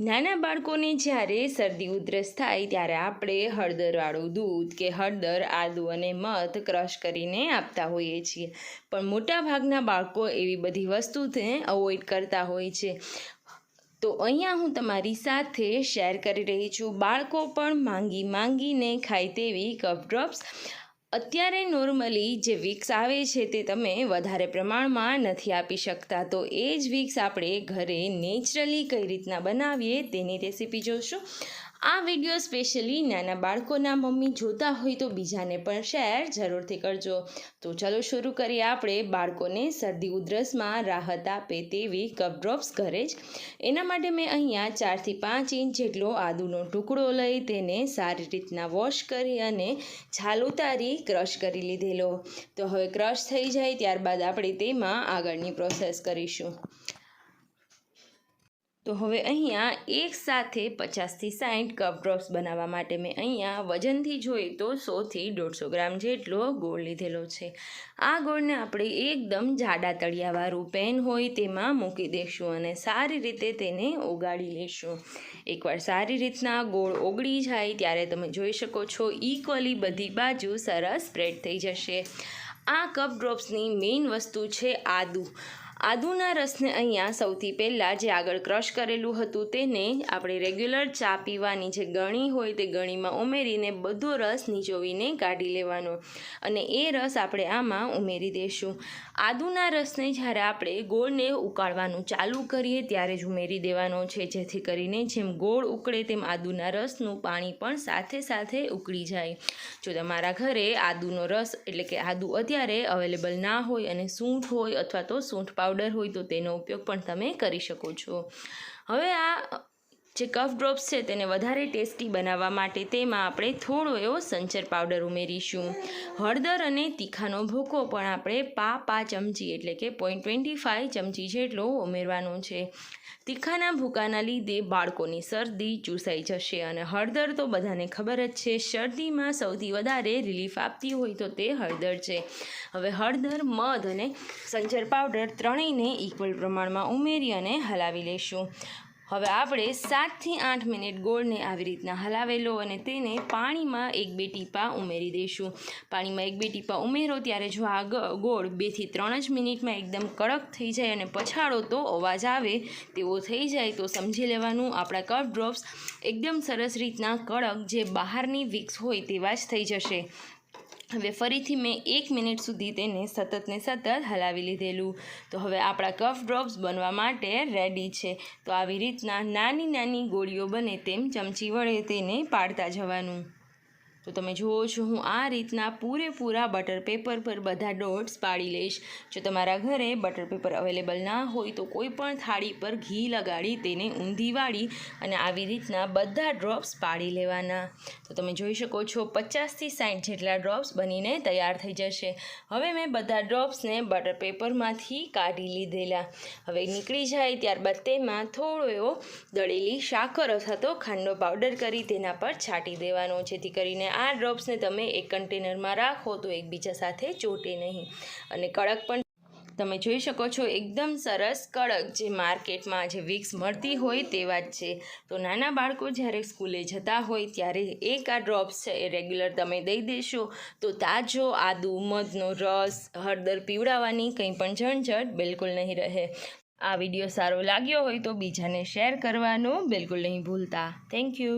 નાના બાળકોને જ્યારે શરદી ઉધરસ થાય ત્યારે આપણે હળદરવાળું દૂધ કે હળદર, આદુ અને મધ ક્રશ કરીને આપતા હોઈએ છીએ. પણ મોટાભાગના બાળકો એવી બધી વસ્તુને અવોઇડ કરતા હોય છે. તો અહીંયા હું તમારી સાથે શેર કરી રહી છું. બાળકો પણ માંગી માંગીને ખાય તેવી કફ ડ્રોપ્સ અત્યારે નોર્મલી જે વિક્સ આવે છે તે તમે વધારે પ્રમાણમાં નથી આપી શકતા. તો એ જ વિક્સ આપણે ઘરે નેચરલી કઈ રીતના બનાવીએ તેની રેસીપી જોશું. આ વીડિયો સ્પેશિયલી નાના બાળકોના મમ્મી જોતા હોય તો બીજાને પણ શેર જરૂરથી કરજો. તો ચાલો શરૂ કરીએ આપણે બાળકોને શરદી ઉધરસમાં રાહત આપે તેવી ડ્રોપ્સ ઘરે જ. એના માટે મેં અહીંયા ચારથી પાંચ ઇંચ જેટલો આદુનો ટુકડો લઈ તેને સારી રીતના વોશ કરી અને છાલ ઉતારી ક્રશ કરી લીધેલો. તો હવે ક્રશ થઈ જાય ત્યારબાદ આપણે તેમાં આગળની પ્રોસેસ કરીશું. તો હવે અહીંયા એક સાથે પચાસથી સાઠ કપ ડ્રોપ્સ બનાવવા માટે મેં અહીંયા વજનથી જોઈએ તો સોથી દોઢસો ગ્રામ જેટલો ગોળ લીધેલો છે. આ ગોળને આપણે એકદમ જાડા તળિયાવાળું પેન હોય તેમાં મૂકી દઈશું અને સારી રીતે તેને ઓગાળી લઈશું એકવાર સારી રીતના ગોળ ઓગળી જાય ત્યારે તમે જોઈ શકો છો ઇક્વલી બધી બાજુ સરસ સ્પ્રેડ થઈ જશે. આ કપ ડ્રોપ્સની મેઇન વસ્તુ છે આદુ. આદુના રસને અહીંયા સૌથી પહેલાં જે આગળ ક્રશ કરેલું હતું તેને આપણે રેગ્યુલર ચા પીવાની જે ગણી હોય તે ગણીમાં ઉમેરીને બધો રસ નીચોવીને કાઢી લેવાનો અને એ રસ આપણે આમાં ઉમેરી દઈશું આદુના રસને જ્યારે આપણે ગોળને ઉકાળવાનું ચાલુ કરીએ ત્યારે જ ઉમેરી દેવાનો છે, જેથી કરીને જેમ ગોળ ઉકળે તેમ આદુના રસનું પાણી પણ સાથે સાથે ઉકળી જાય. જો તમારા ઘરે આદુનો રસ એટલે કે આદુ અત્યારે અવેલેબલ ના હોય અને સૂંઠ હોય અથવા તો સૂંઠ પાવડર હોય તો તેનો ઉપયોગ પણ તમે કરી શકો છો. હવે આ જે કફ ડ્રોપ્સ છે તેને વધારે ટેસ્ટી બનાવવા માટે તેમાં આપણે થોડો એવો સંચર પાવડર ઉમેરીશું. હળદર અને તીખાનો ભૂકો પણ આપણે પા પા ચમચી એટલે કે પોઈન્ટ ટ્વેન્ટી ફાઇવ ચમચી જેટલો ઉમેરવાનો છે. તીખાના ભૂકાના લીધે બાળકોની શરદી ચૂસાઈ જશે અને હળદર તો બધાને ખબર જ છે, શરદીમાં સૌથી વધારે રિલીફ આપતી હોય તો તે હળદર છે. હવે હળદર, મધ અને સંચર પાવડર ત્રણેયને ઇક્વલ પ્રમાણમાં ઉમેરી અને હલાવી લઈશું હવે આપણે સાતથી આઠ મિનિટ ગોળને આવી રીતના હલાવેલો અને તેને પાણીમાં એક બે ટીપા ઉમેરી દઈશું. પાણીમાં એક બે ટીપા ઉમેરો, ત્યારે જો આ ગોળ બેથી ત્રણ જ મિનિટમાં એકદમ કડક થઈ જાય અને પછાડો તો અવાજ આવે, તેવો થઈ જાય, તો સમજી લેવાનું આપણા કફ ડ્રોપ્સ એકદમ સરસ રીતના કડક જે બહારની વિક્સ હોય તેવા જ થઈ જશે. હવે ફરીથી મેં એક મિનિટ સુધી તેને સતતને સતત હલાવી લીધેલું. તો હવે આપણા કફ ડ્રોપ્સ બનવા માટે રેડી છે. તો આવી રીતના નાની નાની ગોળીઓ બને તેમ ચમચી વડે તેને પાડતા જવાનું. તો તમે જુઓ છો, હું આ રીતના પૂરેપૂરા બટર પેપર પર બધા ડોટ્સ પાડી લઈશ. જો તમારા ઘરે બટર પેપર અવેલેબલ ના હોય તો કોઈ પણ થાળી પર ઘી લગાડી તેને ઊંધી વાળી અને આવી રીતના બધા ડ્રોપ્સ પાડી લેવાના. તો તમે જોઈ શકો છો, પચાસથી સાઠ જેટલા ડ્રોપ્સ બનીને તૈયાર થઈ જશે. હવે મેં બધા ડ્રોપ્સને બટર પેપરમાંથી કાઢી લીધેલા. હવે નીકળી જાય ત્યારબાદ તેમાં થોડો એવો દળેલી સાકર અથવા તો ખાંડનો પાવડર કરી તેના પર છાંટી દેવાનો, જેથી કરીને આ ડ્રોપ્સને તમે એક કન્ટેનરમાં રાખો તો એકબીજા સાથે ચોટે નહીં. અને કડક પણ તમે જોઈ શકો છો, એકદમ સરસ કડક જે માર્કેટમાં જે વિક્સ મળતી હોય તેવા જ છે. તો નાના બાળકો જ્યારે સ્કૂલે જતા હોય ત્યારે એક આ ડ્રોપ્સ છે એ રેગ્યુલર તમે દઈ દેશો. તો તાજો, આદુ, મધનો રસ, હળદર પીવડાવવાની કંઈ પણ ઝંઝટ બિલકુલ નહીં રહે. આ વીડિયો સારો લાગ્યો હોય તો બીજાને શેર કરવાનું બિલકુલ નહીં ભૂલતા. Thank you